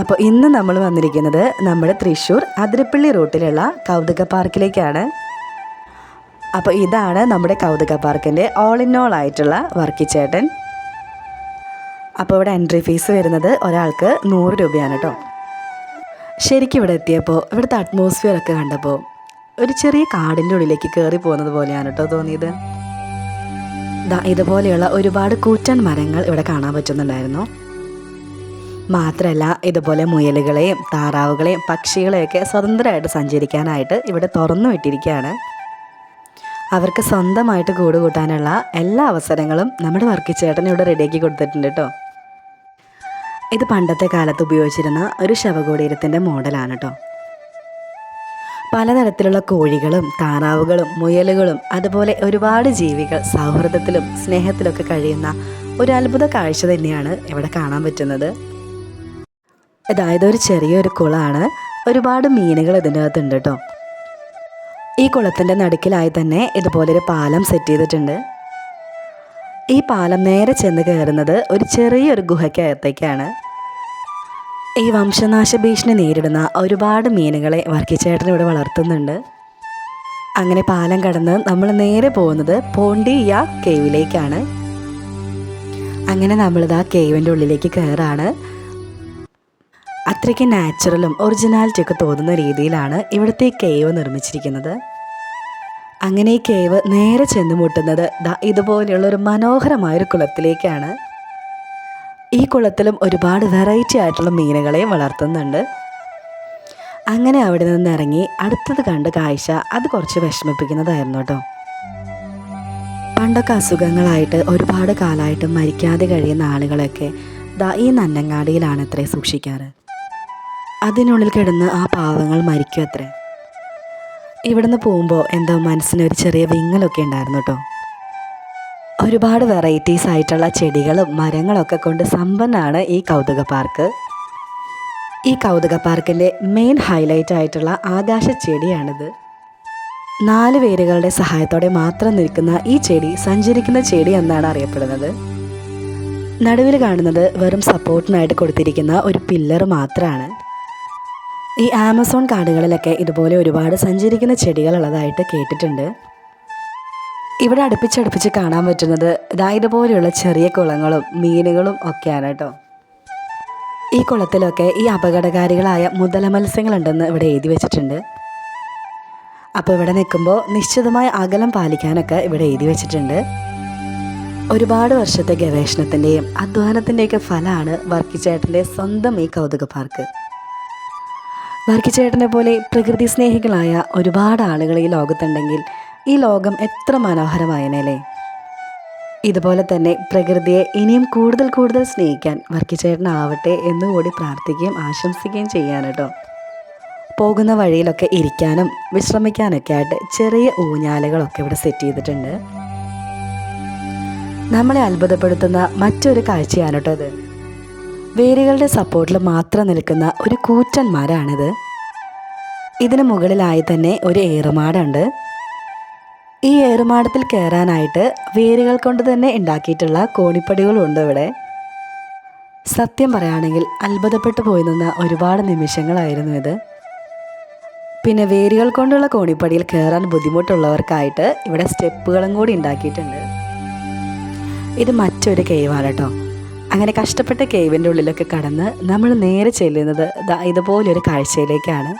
അപ്പോൾ ഇന്ന് നമ്മൾ വന്നിരിക്കുന്നത് നമ്മുടെ തൃശ്ശൂർ അതിരപ്പള്ളി റൂട്ടിലുള്ള കൗതുക പാർക്കിലേക്കാണ്. അപ്പോൾ ഇതാണ് നമ്മുടെ കൗതുക പാർക്കിന്റെ ഓൾ ഇൻ ഓൾ ആയിട്ടുള്ള വർക്കിച്ചേട്ടൻ. അപ്പോൾ ഇവിടെ എൻട്രി ഫീസ് വരുന്നത് ഒരാൾക്ക് നൂറ് രൂപയാണ് കേട്ടോ. ശരിക്കും ഇവിടെ എത്തിയപ്പോൾ ഇവിടുത്തെ അറ്റ്മോസ്ഫിയർ ഒക്കെ കണ്ടപ്പോൾ ഒരു ചെറിയ കാടിന്റെ ഉള്ളിലേക്ക് കയറി പോകുന്നത് പോലെയാണ് കേട്ടോ തോന്നിയത്. ഇതുപോലെയുള്ള ഒരുപാട് കൂറ്റൻ മരങ്ങൾ ഇവിടെ കാണാൻ പറ്റുന്നുണ്ടായിരുന്നു. മാത്രമല്ല ഇതുപോലെ മുയലുകളെയും താറാവുകളെയും പക്ഷികളെയൊക്കെ സ്വതന്ത്രമായിട്ട് സഞ്ചരിക്കാനായിട്ട് ഇവിടെ തുറന്നു വിട്ടിരിക്കുകയാണ്. അവർക്ക് സ്വന്തമായിട്ട് കൂട് കൂട്ടാനുള്ള എല്ലാ അവസരങ്ങളും നമ്മുടെ വർക്കിച്ചേട്ടൻ ഇവിടെ റെഡിയാക്കി കൊടുത്തിട്ടുണ്ട് കേട്ടോ. ഇത് പണ്ടത്തെ കാലത്ത് ഉപയോഗിച്ചിരുന്ന ഒരു ശവകുടീരത്തിന്റെ മോഡലാണ് കേട്ടോ. പലതരത്തിലുള്ള കോഴികളും താറാവുകളും മുയലുകളും അതുപോലെ ഒരുപാട് ജീവികൾ സൗഹൃദത്തിലും സ്നേഹത്തിലൊക്കെ കഴിയുന്ന ഒരു അത്ഭുത കാഴ്ച തന്നെയാണ് ഇവിടെ കാണാൻ പറ്റുന്നത്. അതായത് ഒരു ചെറിയൊരു കുളമാണ് ഒരുപാട് മീനുകൾ ഇതിന്റെ അകത്തുണ്ട് കേട്ടോ. ഈ കുളത്തിന്റെ നടുക്കിലായി തന്നെ ഇതുപോലൊരു പാലം സെറ്റ് ചെയ്തിട്ടുണ്ട്. ഈ പാലം നേരെ ചെന്ന് കയറുന്നത് ഒരു ചെറിയൊരു ഗുഹയ്ക്കകത്തേക്കാണ്. ഈ വംശനാശ ഭീഷണി നേരിടുന്ന ഒരുപാട് മീനുകളെ വർക്കിച്ചേട്ടൻ ഇവിടെ വളർത്തുന്നുണ്ട്. അങ്ങനെ പാലം കടന്ന് നമ്മൾ നേരെ പോകുന്നത് പോണ്ടിയ കേവിലേക്കാണ്. അങ്ങനെ നമ്മളിത് ആ കേവിന്റെ ഉള്ളിലേക്ക് കയറാണ്. അത്രയ്ക്ക് നാച്ചുറലും ഒറിജിനാലിറ്റിയൊക്കെ തോന്നുന്ന രീതിയിലാണ് ഇവിടുത്തെ കേവ് നിർമ്മിച്ചിരിക്കുന്നത്. അങ്ങനെ ഈ കേവ് നേരെ ചെന്ന് മുട്ടുന്നത് ഇതുപോലെയുള്ള ഒരു മനോഹരമായ ഒരു കുളത്തിലേക്കാണ്. ഈ കുളത്തിലും ഒരുപാട് വെറൈറ്റി ആയിട്ടുള്ള മീനുകളെയും വളർത്തുന്നുണ്ട്. അങ്ങനെ അവിടെ നിന്ന് ഇറങ്ങി അടുത്തത് കണ്ട കാഴ്ച അത് കുറച്ച് വിഷമിപ്പിക്കുന്നതായിരുന്നു കേട്ടോ. പണ്ടൊക്കെ അസുഖങ്ങളായിട്ട് ഒരുപാട് കാലമായിട്ട് മരിക്കാതെ കഴിയുന്ന ആളുകളൊക്കെ ദാ ഈ നന്നങ്ങാടിയിലാണ് അത്രേ സൂക്ഷിക്കാറ്. അതിനുള്ളിൽ കിടന്ന് ആ പാവങ്ങൾ മരിക്കും അത്രേ. ഇവിടുന്ന് പോകുമ്പോൾ എന്തോ മനസ്സിന് ഒരു ചെറിയ വിങ്ങലൊക്കെ ഉണ്ടായിരുന്നു കേട്ടോ ഒരുപാട് വെറൈറ്റീസ് ആയിട്ടുള്ള ചെടികളും മരങ്ങളൊക്കെ കൊണ്ട് സമ്പന്നാണ് ഈ കൗതുക പാർക്ക് ഈ കൗതുക പാർക്കിന്റെ മെയിൻ ഹൈലൈറ്റ് ആയിട്ടുള്ള ആകാശ ചെടിയാണിത്. നാല് വേരുകളുടെ സഹായത്തോടെ മാത്രം നിൽക്കുന്ന ഈ ചെടി സഞ്ചരിക്കുന്ന ചെടി എന്നാണ് അറിയപ്പെടുന്നത്. നടുവിൽ കാണുന്നത് വെറും സപ്പോർട്ടിനായിട്ട് കൊടുത്തിരിക്കുന്ന ഒരു പില്ലർ മാത്രമാണ് ഈ ആമസോൺ കാടുകളിലൊക്കെ ഇതുപോലെ ഒരുപാട് സഞ്ചരിക്കുന്ന ചെടികളുള്ളതായിട്ട് കേട്ടിട്ടുണ്ട്. ഇവിടെ അടുപ്പിച്ചടുപ്പിച്ച് കാണാൻ പറ്റുന്നത് ഇതാ ഇതുപോലെയുള്ള ചെറിയ കുളങ്ങളും മീനുകളും ഒക്കെയാണ് കേട്ടോ. ഈ കുളത്തിലൊക്കെ ഈ അപകടകാരികളായ മുതല മത്സ്യങ്ങളുണ്ടെന്ന് ഇവിടെ എഴുതി വെച്ചിട്ടുണ്ട്. അപ്പോൾ ഇവിടെ നിൽക്കുമ്പോൾ നിശ്ചിതമായ അകലം പാലിക്കാനൊക്കെ ഇവിടെ എഴുതി വെച്ചിട്ടുണ്ട്. ഒരുപാട് വർഷത്തെ ഗവേഷണത്തിന്റെയും അധ്വാനത്തിന്റെയൊക്കെ ഫലമാണ് വർക്കിച്ചേട്ടന്റെ സ്വന്തം ഈ കൗതുക പാർക്ക്. വർക്കിച്ചേട്ടനെ പോലെ പ്രകൃതി സ്നേഹികളായ ഒരുപാട് ആളുകൾ ഈ ലോകത്തുണ്ടെങ്കിൽ ഈ ലോകം എത്ര മനോഹരമായനല്ലേ ഇതുപോലെ തന്നെ പ്രകൃതിയെ ഇനിയും കൂടുതൽ കൂടുതൽ സ്നേഹിക്കാൻ വർക്കിച്ചേട്ടനാവട്ടെ എന്നുകൂടി പ്രാർത്ഥിക്കുകയും ആശംസിക്കുകയും ചെയ്യാൻ കേട്ടോ പോകുന്ന വഴിയിലൊക്കെ ഇരിക്കാനും വിശ്രമിക്കാനൊക്കെ ആയിട്ട് ചെറിയ ഊഞ്ഞാലകളൊക്കെ ഇവിടെ സെറ്റ് ചെയ്തിട്ടുണ്ട്. നമ്മളെ അത്ഭുതപ്പെടുത്തുന്ന മറ്റൊരു കാഴ്ചയാണ് കേട്ടോ ഇത്. വേരുകളുടെ സപ്പോർട്ടിൽ മാത്രം നിൽക്കുന്ന ഒരു കൂറ്റൻ മരമാണിത് ഇതിന് മുകളിലായി തന്നെ ഒരു ഏറുമാടുണ്ട്. ഈ ഏറുമാടത്തിൽ കയറാനായിട്ട് വേരുകൾ കൊണ്ട് തന്നെ ഉണ്ടാക്കിയിട്ടുള്ള കോണിപ്പടികളുണ്ട് ഇവിടെ. സത്യം പറയുകയാണെങ്കിൽ അത്ഭുതപ്പെട്ടു പോയി നിന്ന ഒരുപാട് നിമിഷങ്ങളായിരുന്നു ഇത്. പിന്നെ വേരുകൾ കൊണ്ടുള്ള കോണിപ്പടിയിൽ കയറാൻ ബുദ്ധിമുട്ടുള്ളവർക്കായിട്ട് ഇവിടെ സ്റ്റെപ്പുകളും കൂടി ഉണ്ടാക്കിയിട്ടുണ്ട്. ഇത് മറ്റൊരു കേവാണ് കേട്ടോ. അങ്ങനെ കഷ്ടപ്പെട്ട കേവിന്റെ ഉള്ളിലൊക്കെ കടന്ന് നമ്മൾ നേരെ ചെല്ലുന്നത് ഇതുപോലൊരു കാഴ്ചയിലേക്കാണ്.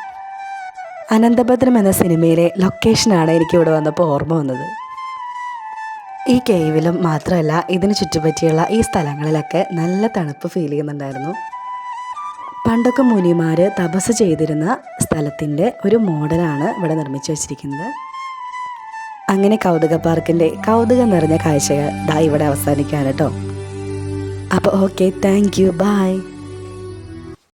അനന്തഭദ്രം എന്ന സിനിമയിലെ ലൊക്കേഷനാണ് എനിക്കിവിടെ വന്നപ്പോൾ ഓർമ്മ വന്നത്. ഈ കേവിലും മാത്രമല്ല ഇതിന് ചുറ്റുപറ്റിയുള്ള ഈ സ്ഥലങ്ങളിലൊക്കെ നല്ല തണുപ്പ് ഫീൽ ചെയ്യുന്നുണ്ടായിരുന്നു. പണ്ടൊക്കെ മുനിമാർ തപസ് ചെയ്തിരുന്ന സ്ഥലത്തിന്റെ ഒരു മോഡലാണ് ഇവിടെ നിർമ്മിച്ചു വച്ചിരിക്കുന്നത്. അങ്ങനെ കൗതുക പാർക്കിന്റെ കൗതുകം നിറഞ്ഞ കാഴ്ചകൾ ദാ ഇവിടെ അവസാനിക്കാൻ കേട്ടോ. അപ്പോൾ ഓക്കെ താങ്ക് യു ബൈ